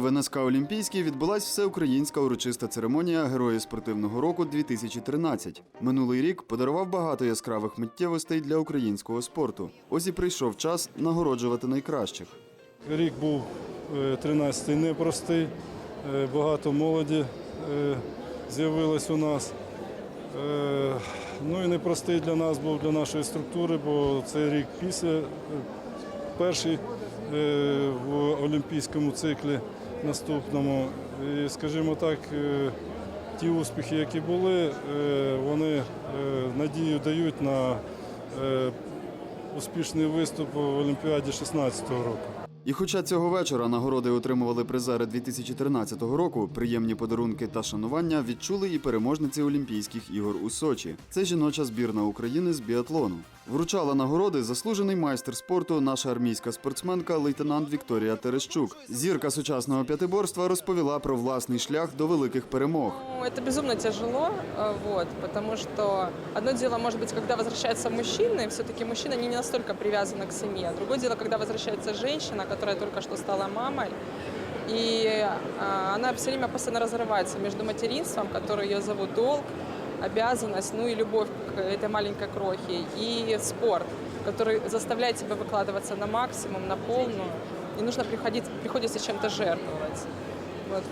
В НСК Олімпійський відбулась всеукраїнська урочиста церемонія Герої спортивного року 2013. Минулий рік подарував багато яскравих миттєвостей для українського спорту. Ось і прийшов час нагороджувати найкращих. Рік був е, 13-й непростий, е, багато молоді е, з'явилось у нас. Е, Ну і непростий для нас був для нашої структури, бо це рік після е, перший е, в олімпійському циклі наступному. І, скажімо так, е, ті успіхи, які були, е, вони е, надію дають на е, успішний виступ в Олімпіаді 16-го року. І хоча цього вечора нагороди отримували призери 2013 року, приємні подарунки та шанування відчули і переможниці Олімпійських ігор у Сочі. Це жіноча збірна України з біатлону. Вручала нагороди заслужений майстер спорту, наша армійська спортсменка лейтенант Вікторія Терещук. Зірка сучасного п'ятиборства розповіла про власний шлях до великих перемог. Ну, Это безумно тяжело, э, вот, потому что одно дело, может быть, когда возвращаются мужчины, все-таки мужчина не настолько привязан к семье. Другое дело, когда возвращается женщина, которая только что стала мамой, и а, она все время постоянно разрывается между материнством, которое ее зовут долг, обязанность, ну и любовь к этой маленькой крохе, и спорт, который заставляет тебя выкладываться на максимум, на полную, и нужно приходить, приходится чем-то жертвовать. Вот.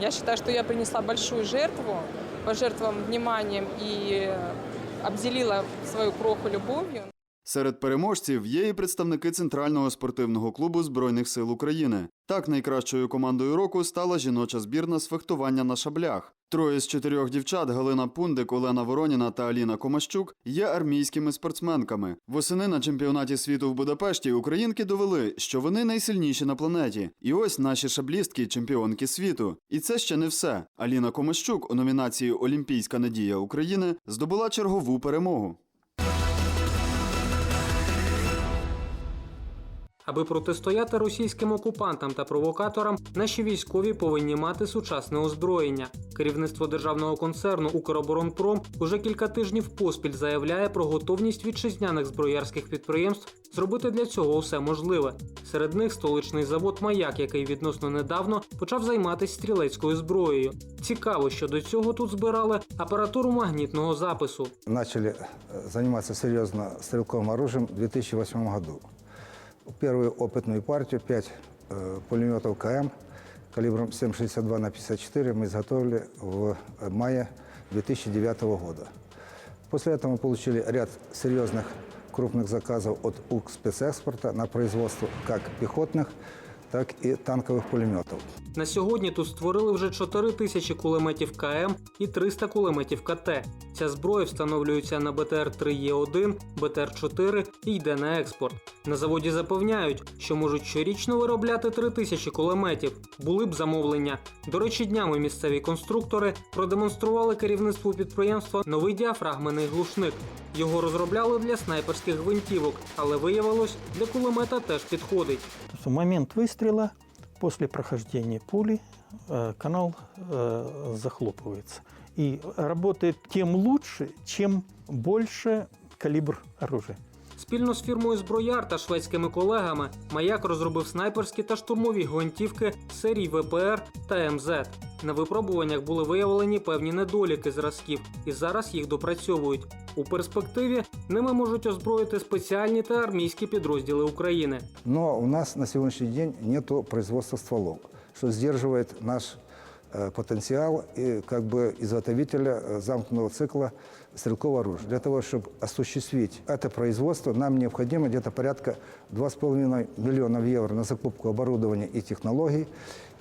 Я считаю, что я принесла большую жертву, пожертвовала вниманием и обделила свою кроху любовью. Серед переможців є і представники Центрального спортивного клубу Збройних сил України. Так, найкращою командою року стала жіноча збірна з фехтування на шаблях. Троє з чотирьох дівчат Галина Пундик, Олена Вороніна та Аліна Комащук є армійськими спортсменками. Восени на чемпіонаті світу в Будапешті українки довели, що вони найсильніші на планеті. І ось наші шаблістки, чемпіонки світу. І це ще не все. Аліна Комащук у номінації Олімпійська надія України здобула чергову перемогу. Аби протистояти російським окупантам та провокаторам, наші військові повинні мати сучасне озброєння. Керівництво державного концерну Укроборонпром уже кілька тижнів поспіль заявляє про готовність вітчизняних зброярських підприємств зробити для цього все можливе. Серед них столичний завод Маяк, який відносно недавно почав займатися стрілецькою зброєю. Цікаво, що до цього тут збирали апаратуру магнітного запису. начали э, заниматься серьезно стрелковым оружием в 2008 году Первую опытную партию, 5 э, пулеметов КМ калибром 7,62 на 54 мы изготовили в э, мае 2009 года. После этого мы получили ряд серьезных крупных заказов от УК спецэкспорта на производство как пехотных, так и танковых пулеметов. На сьогодні тут створили вже 4 тисячі кулеметів КМ і 300 кулеметів КТ. Ця зброя встановлюється на БТР-3Е1, БТР-4 і йде на експорт. На заводі запевняють, що можуть щорічно виробляти 3 тисячі кулеметів. Були б замовлення. До речі, днями місцеві конструктори продемонстрували керівництву підприємства новий діафрагменний глушник. Його розробляли для снайперських гвинтівок, але виявилось, для кулемета теж підходить. В момент выстрела, после прохождения пули, э, канал э, захлопывается. И работает тем лучше, чем больше калибр оружия. Спільно з фірмою Зброяр та шведськими колегами Маяк розробив снайперські та штурмові гвинтівки серій ВПР та МЗ. На випробуваннях були виявлені певні недоліки зразків, і зараз їх допрацьовують. У перспективі ними можуть озброїти спеціальні та армійські підрозділи України. Но у нас на сегодняшний день нет производства стволов, что сдерживает наш потенциал и как бы изготовителя э, замкнутого цикла стрелкового оружия. Для того, чтобы осуществить это производство, нам необходимо где-то порядка 2,5 миллионов евро на закупку оборудования и технологий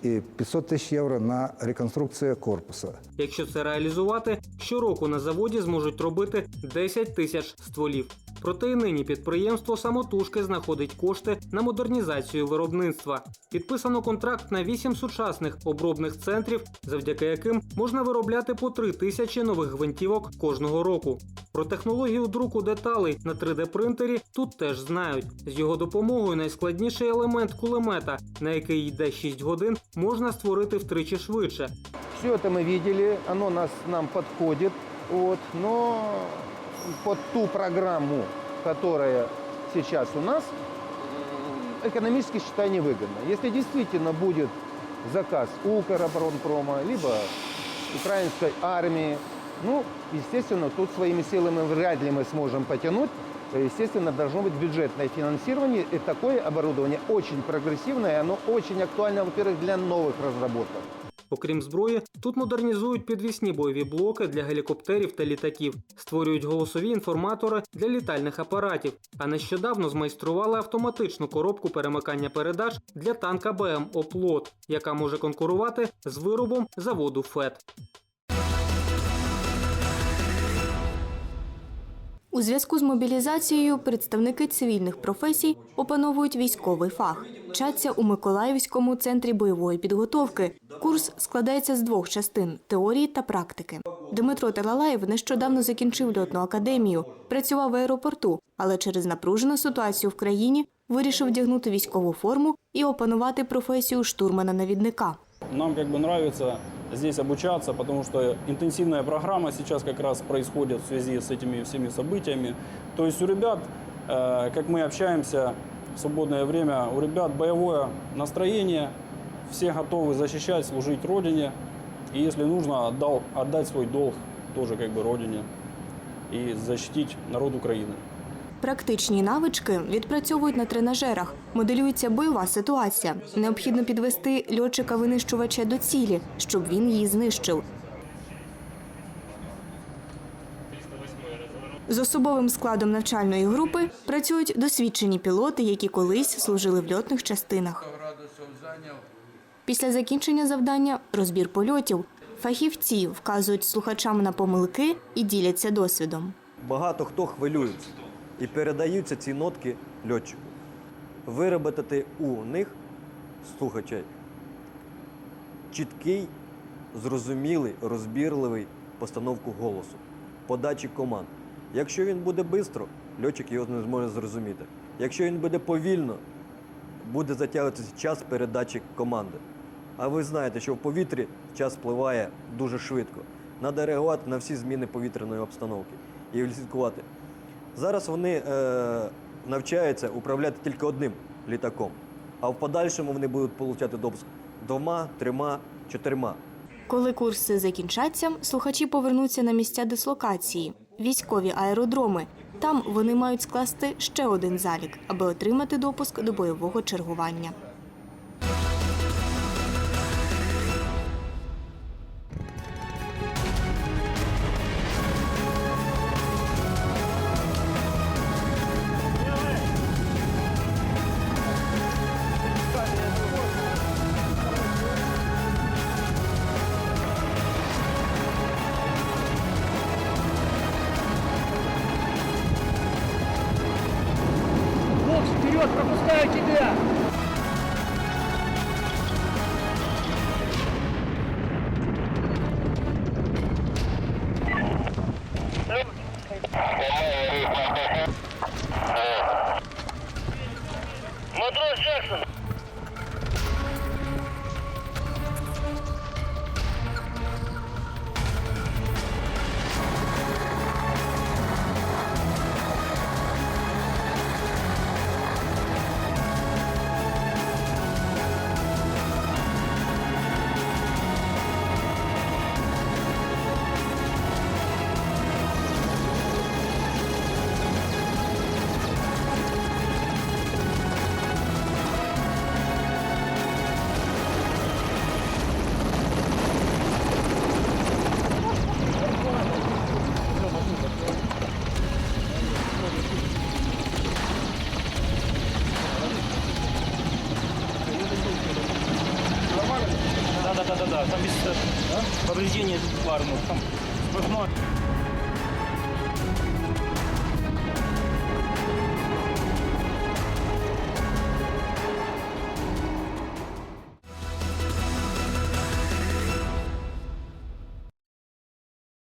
и 500 тысяч евро на реконструкцию корпуса. Якщо це реалізувати, щороку на заводі зможуть робити 10 тисяч стволів. Проте і нині підприємство самотужки знаходить кошти на модернізацію виробництва. Підписано контракт на 8 сучасних обробних центрів, завдяки яким можна виробляти по 3 тисячі нових гвинтівок кожного року. Про технологію друку деталей на 3D-принтері тут теж знають. З його допомогою найскладніший елемент кулемета, на який йде 6 годин, можна створити втричі швидше. Все это мы видели, оно нас, нам подходит, вот, но под ту программу, которая сейчас у нас, экономически считаю невыгодно. Если действительно будет заказ Укроборонпрома, либо украинской армии. Ну, естественно, тут своими силами вряд ли мы сможем потянуть. Естественно, должно быть бюджетное финансирование. И такое оборудование очень прогрессивное, оно очень актуально, во-первых, для новых разработок. Окрім зброї, тут модернізують підвісні бойові блоки для гелікоптерів та літаків, створюють голосові інформатори для літальних апаратів. А нещодавно змайстрували автоматичну коробку перемикання передач для танка БМ Оплот, яка може конкурувати з виробом заводу ФЕД. У зв'язку з мобілізацією представники цивільних професій опановують військовий фах. Вчаться у Миколаївському центрі бойової підготовки. Курс складається з двох частин теорії та практики. Дмитро Талалаєв нещодавно закінчив льотну академію, працював в аеропорту, але через напружену ситуацію в країні вирішив вдягнути військову форму і опанувати професію штурмана-навідника. Нам как бы нравится здесь обучаться, потому что интенсивная программа сейчас как раз происходит в связи с этими всеми событиями. То есть у ребят, э, как мы общаемся в свободное время, у ребят боевое настроение, все готовы защищать, служить Родине. И если нужно, отдал, отдать свой долг тоже как бы Родине и защитить народ Украины. Практичні навички відпрацьовують на тренажерах. Моделюється бойова ситуація. Необхідно підвести льотчика-винищувача до цілі, щоб він її знищив. З особовим складом навчальної групи працюють досвідчені пілоти, які колись служили в льотних частинах. Після закінчення завдання розбір польотів. Фахівці вказують слухачам на помилки і діляться досвідом. Багато хто хвилюється і передаються ці нотки льотчику. Виробити у них, слухачей, чіткий, зрозумілий, розбірливий постановку голосу, подачі команд. Якщо він буде швидко, льотчик його не зможе зрозуміти. Якщо він буде повільно, буде затягуватися час передачі команди. А ви знаєте, що в повітрі час впливає дуже швидко. Треба реагувати на всі зміни повітряної обстановки і слідкувати. Зараз вони е, навчаються управляти тільки одним літаком, а в подальшому вони будуть отримати допуск двома, трьома, чотирма. Коли курси закінчаться, слухачі повернуться на місця дислокації військові аеродроми. Там вони мають скласти ще один залік, аби отримати допуск до бойового чергування. Over. Да-да-да, там без повреждения парного. Там